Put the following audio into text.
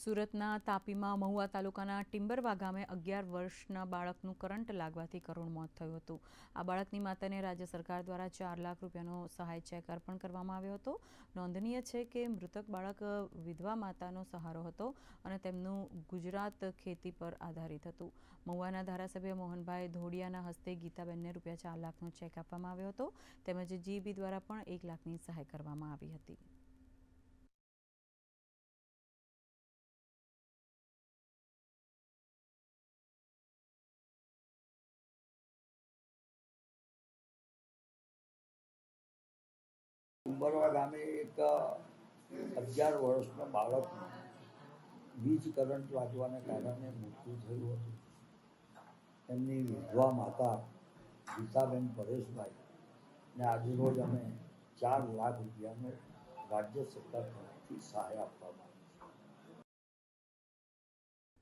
સુરતના તાપીમાં મહુવા તાલુકાના ટિમ્બરવા ગામે અગિયાર વર્ષના બાળકનું કરંટ લાગવાથી કરુણ મોત થયું હતું. આ બાળકની માતાને રાજ્ય સરકાર દ્વારા ચાર લાખ રૂપિયાનો સહાય ચેક અર્પણ કરવામાં આવ્યો હતો. નોંધનીય છે કે મૃતક બાળક વિધવા માતાનો સહારો હતો અને તેમનું ગુજરાત ખેતી પર આધારિત હતું. મહુવાના ધારાસભ્ય મોહનભાઈ ધોડિયાના હસ્તે ગીતાબેનને રૂપિયા ચાર લાખનો ચેક આપવામાં આવ્યો હતો. તેમજ જીબી દ્વારા પણ એક લાખની સહાય કરવામાં આવી હતી. ઉંબરવા ગામે એક અગિયાર વર્ષનો બાળક વીજ કરંટ લાગવાને કારણે મૃત્યુ થયું હતું. એમની વિધવા માતા ગીતાબેન પરેશભાઈ ને આજરોજ અમે ચાર લાખ રૂપિયાનો રાજ્ય સરકાર તરફથી સહાય આપવામાં